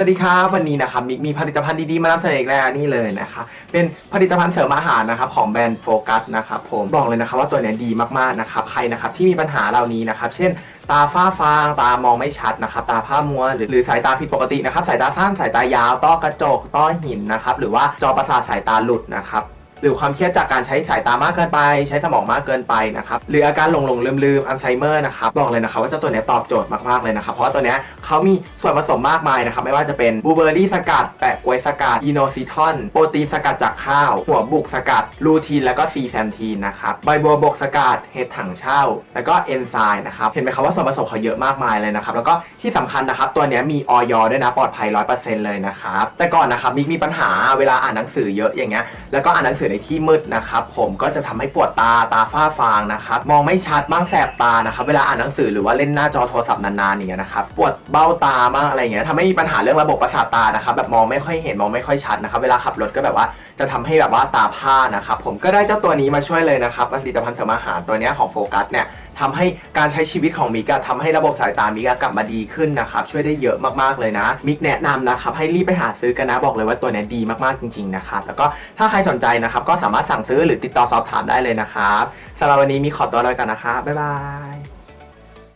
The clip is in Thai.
สวัสดีครับวันนี้นะครับมิกมีผลิตภัณฑ์ดีๆมานำเสนออีกแล้วนี่เลยนะคะ เป็นผลิตภัณฑ์เสริมอาหารนะครับของแบรนด์โฟกัสนะครับผมบอกเลยนะครับว่าตัวเนี้ยดีมากๆนะครับใครนะครับที่มีปัญหาเหล่านี้นะครับเช่น ตาฝ้าฟางตามองไม่ชัดนะครับตาผ้ามัวหรือหรือสายตาผิดปกตินะครับสายตาสั้นสายตายาวต้อกระจกต้อหินนะครับหรือว่าจอประสาทสายตาหลุดนะครับ หรือความเครียดจากการใช้สายตามากเกินไป ใช้สมองมากเกินไปนะครับหรืออาการหลงหลงลืมลืมอัลไซเมอร์นะครับบอกเลยนะครับว่าเจ้าตัวนี้ตอบโจทย์มากๆเลยนะครับเพราะว่าตัวนี้เขามีส่วนผสมมากมายนะครับไม่ว่าจะเป็นบูเบอร์รี่สกัดแปะกล้วยสกัดอีโนซิทอนโปรตีนสกัดจากข้าว หัวบุกสกัดลูทีนแล้วก็ซีแซนทีนนะครับใบบัวบกสกัดเห็ดถังเช่า แล้วก็เอนไซม์นะครับเห็นไหมครับว่าส่วนผสมเขาเยอะมากมายเลยนะครับแล้วก็ที่สำคัญนะครับตัวนี้มีออยด้วยนะปลอดภัย100%เลยนะครับแต่ก่อนนะครับมิกมีปัญหาเวลาอ่านหนังสือเยอะอย่างเงี้ยแล้วก็อ่านหนังสือในที่มืดนะครับผมก็จะทำให้ปวดตาตาฝ้าฟางนะครับมองไม่ชัดบ้างแสบตานะครับเวลาอ่านหนังสือหรือว่าเล่นหน้าจอโทรศัพท์นานๆอย่างเงี้ยนะครับปวดเบ้าตามากอะไรเงี้ยทำให้มีปัญหาเรื่องระบบประสาทตานะครับแบบมองไม่ค่อยเห็นมองไม่ค่อยชัดนะครับเวลาขับรถก็แบบว่าจะทำให้แบบว่าตาผ้านะครับผมก็ได้เจ้าตัวนี้มาช่วยเลยนะครับผลิตภัณฑ์เสริมอาหารตัวเนี้ยของโฟกัสเนี่ย ทำให้การใช้ชีวิตของมิกอะทำให้ระบบสายตามิกอะกลับมาดีขึ้นนะครับช่วยได้เยอะมากๆเลยนะ มิกแนะนำนะครับให้รีบไปหาซื้อกันนะบอกเลยว่าตัวเนี้ยดีมากๆจริงๆนะครับแล้วก็ถ้าใครสนใจนะครับก็สามารถสั่งซื้อหรือติดต่อสอบถามได้เลยนะครับสำหรับวันนี้มีขอตัวลาไปก่อนนะครับบ๊ายบาย